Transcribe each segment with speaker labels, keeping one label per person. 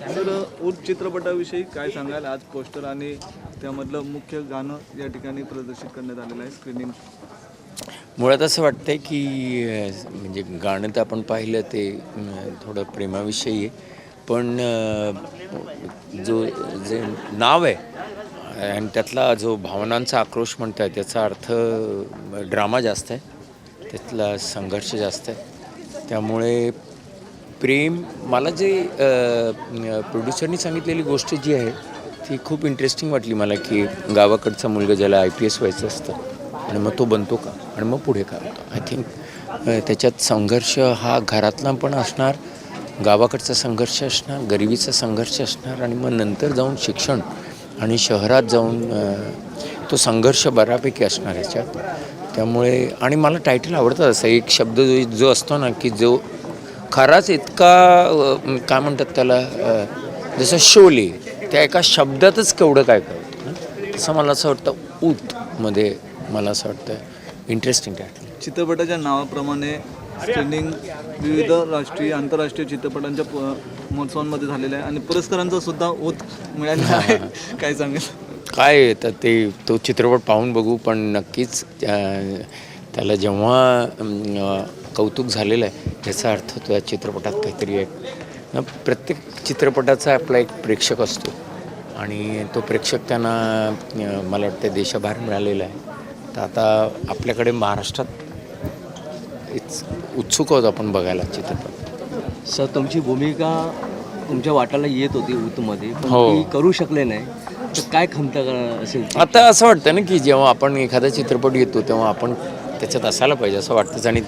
Speaker 1: तर उद चित्रपटाविषयी काय सांगाल? आज पोस्टर आणि त्यामधलं मुख्य गाणं या ठिकाणी प्रदर्शित करण्यात आलेलं आहे स्क्रीनिंग
Speaker 2: मुळात असं वाटतंय की म्हणजे गाणं तर आपण पाहिलं ते थोडं प्रेमाविषयी आहे. पण जो जे नाव आहे आणि त्यातला जो भावनांचा आक्रोश म्हणताय त्याचा अर्थ ड्रामा जास्त आहे. त्यातला संघर्ष जास्त आहे. त्यामुळे प्रेम मला जे प्रोड्युसरनी सांगितलेली गोष्ट जी आहे ती खूप इंटरेस्टिंग वाटली मला की गावाकडचा मुलगा ज्याला आय पी एस व्हायचं असतं आणि मग तो बनतो का आणि मग पुढे काय होतं. आय थिंक त्याच्यात संघर्ष हा घरातला पण असणार गावाकडचा संघर्ष असणार गरिबीचा संघर्ष असणार आणि मग नंतर जाऊन शिक्षण आणि शहरात जाऊन तो संघर्ष बऱ्यापैकी असणार याच्यात. त्यामुळे आणि मला टायटल आवडतं असं एक शब्द जो जो असतो ना की जो खराच इतका काय म्हणतात त्याला जसं शोले त्या एका शब्दातच केवढं काय कळतं तसं मला असं वाटतं ऊतमध्ये मला असं वाटतं इंटरेस्टिंग टायटल
Speaker 1: चित्रपटाच्या नावाप्रमाणे स्क्रीनिंग विविध राष्ट्रीय आंतरराष्ट्रीय चित्रपटांच्या प- महोत्सवांमध्ये झालेलं आहे. आणि पुरस्कारांचा सुद्धा ओत मिळालेला आहे. काय सांगेल?
Speaker 2: काय येतं ते तो चित्रपट पाहून बघू पण नक्कीच त्या- त्याला जेव्हा कौतुक झालेलं आहे याचा अर्थ त्या चित्रपटात काहीतरी आहे न प्रत्येक चित्रपटाचा आपला एक प्रेक्षक असतो आणि तो प्रेक्षक त्यांना मला वाटतं देशाबाहेर मिळालेला आहे तर आता आपल्याकडे महाराष्ट्रात इट्स उत्सुक आहोत आपण बघायला चित्रपट
Speaker 3: सर तुमची भूमिका तुमच्या वाटाला येत होती ऊतमध्ये
Speaker 2: हो.
Speaker 3: ती करू शकले नाही तर काय खंत करा- असेल ती?
Speaker 2: आता असं वाटतं ना की जेव्हा आपण एखादा चित्रपट येतो तेव्हा आपण त्याच्यात असायला पाहिजे असं वाटतंच. आणि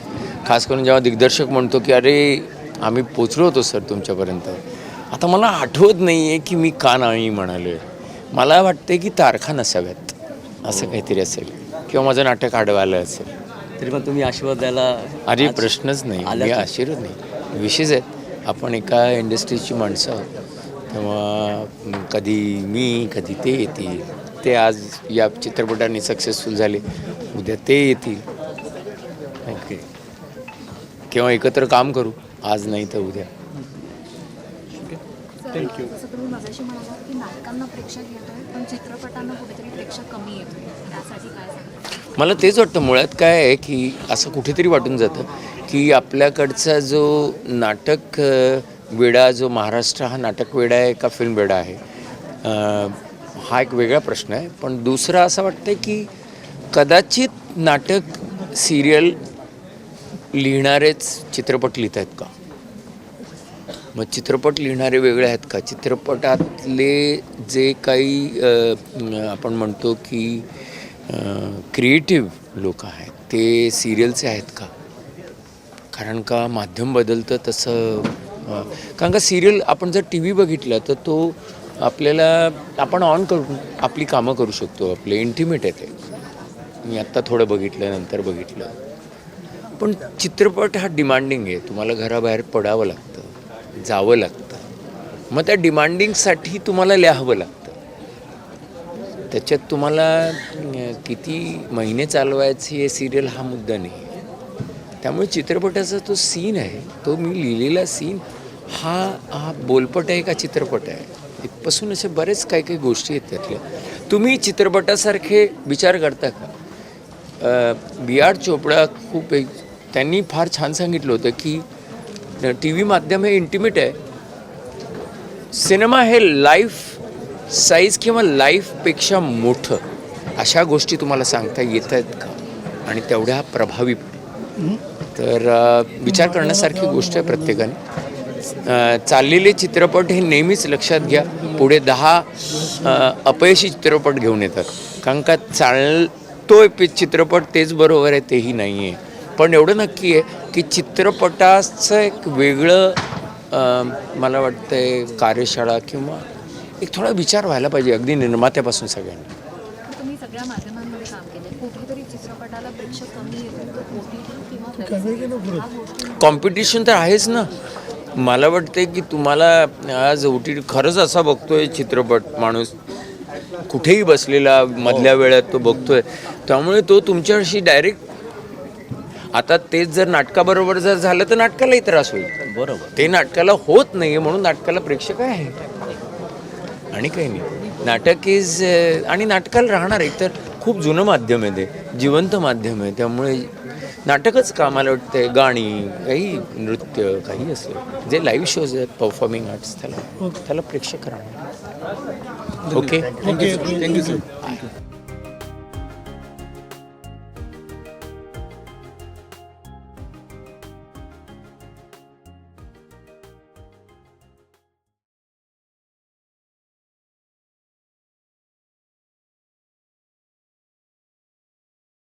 Speaker 2: खास करून जेव्हा दिग्दर्शक म्हणतो की अरे आम्ही पोचलो होतो सर तुमच्यापर्यंत. आता मला आठवत नाही आहे की मी का नाही म्हणालो आहे मला वाटतं की तारखा नसाव्यात. असं काहीतरी असेल. किंवा माझं नाटक आडवायला असेल.
Speaker 3: तरी पण तुम्ही आशीर्वाद द्यायला
Speaker 2: अरे प्रश्नच नाही. मी
Speaker 3: तर-
Speaker 2: आश्चर्य नाही. विशेष आहेत आपण एका इंडस्ट्रीची माणसं आहोत. तेव्हा कधी मी कधी ते येतील. ते आज या चित्रपटाने सक्सेसफुल झाले. उद्या ते येतील. किंवा एकत्र काम करू आज नाही तर उद्या.
Speaker 1: थँक्यू
Speaker 4: जसं तुम्ही मगाशी म्हणालात की नाटकांना प्रेक्षक येतोय पण चित्रपटांना कुठेतरी प्रेक्षक कमी येतोय. त्यासाठी काय सांगता
Speaker 2: मला तेच वाटतं मुळात काय आहे की असं कुठेतरी वाटून जातं की आपल्याकडचा जो नाटक वेडा जो महाराष्ट्र हा नाटक वेडा आहे का फिल्म वेडा आहे? हा एक वेगळा प्रश्न आहे. पण दुसरा असं वाटतं की कदाचित नाटक सिरियल लिहिणारेच चित्रपट लिहित आहेत का? मग चित्रपट लिहिणारे वेगळे आहेत का? चित्रपटातले जे काही आपण म्हणतो की क्रिएटिव्ह लोक आहेत ते सिरियलचे आहेत का? कारण का माध्यम बदलतं तसं कारण का सिरियल आपण जर टी व्ही बघितला तर तो आपल्याला आपण ऑन करून आपली कामं करू शकतो आपले इंटिमेट आहे ते. मी आत्ता थोडं बघितलं नंतर बघितलं. पण चित्रपट हा डिमांडिंग आहे. तुम्हाला घराबाहेर पडावं लागतं जावं लागतं. मग त्या डिमांडिंगसाठी तुम्हाला लिहावं लागतं. त्याच्यात तुम्हाला किती महिने चालवायचे हे सिरियल हा मुद्दा नाही. त्यामुळे चित्रपटाचा तो सीन आहे तो मी लिहिलेला सीन हा हा बोलपट आहे का चित्रपट आहे? इथपासून असे बरेच काही काही गोष्टी आहेत त्यातल्या. तुम्ही चित्रपटासारखे विचार करता का? बी आर चोपडा खूप एक त्यांनी फार छान सांगितलं होतं की टी व्ही माध्यम हे इंटिमेट आहे. सिनेमा हे लाईफ साईज किंवा लाईफपेक्षा मोठं. अशा गोष्टी तुम्हाला सांगता येत आहेत का? आणि तेवढ्या प्रभावी. तर विचार करण्यासारखी गोष्ट आहे प्रत्येकाने. चाललेले चित्रपट हे नेहमीच लक्षात घ्या. पुढे दहा अपयशी चित्रपट घेऊन येतात. कारण का चालतोय चित्रपट तेच बरोबर आहे तेही नाही आहे पण एवढं नक्की आहे की चित्रपटाचं एक वेगळं अ, मला वाटतंय कार्यशाळा किंवा एक थोडा विचार व्हायला पाहिजे अगदी निर्मात्यापासून सगळ्यांना.
Speaker 4: तुम्ही सगळ्या माध्यमांमध्ये काम केलं कुठेतरी चित्रपटाला प्रेक्षक कमी येतो तो OTT किंवा web ह्या गोष्टी
Speaker 2: कॉम्पिटिशन तर आहेच ना. मला वाटते की तुम्हाला आज ओ टी खरंच असा बघतोय चित्रपट माणूस. कुठेही बसलेला मधल्या वेळात तो बघतोय. त्यामुळे तो तुमच्याशी डायरेक्ट आता तेच जर नाटकाबरोबर जर झालं तर नाटकालाही त्रास होईल.
Speaker 3: बरोबर.
Speaker 2: ते नाटकाला होत नाही म्हणून नाटकाला प्रेक्षक आहे. आणि काही नाही. नाटक इज आणि नाटकाला राहणार एक तर खूप जुनं माध्यम आहे ते. जिवंत माध्यम आहे. त्यामुळे नाटकच कामाला वाटतंय. गाणी काही नृत्य काही असलं जे लाईव्ह शोज आहेत परफॉर्मिंग आर्ट्स त्याला त्याला प्रेक्षक राहणार. Okay
Speaker 1: thank you sir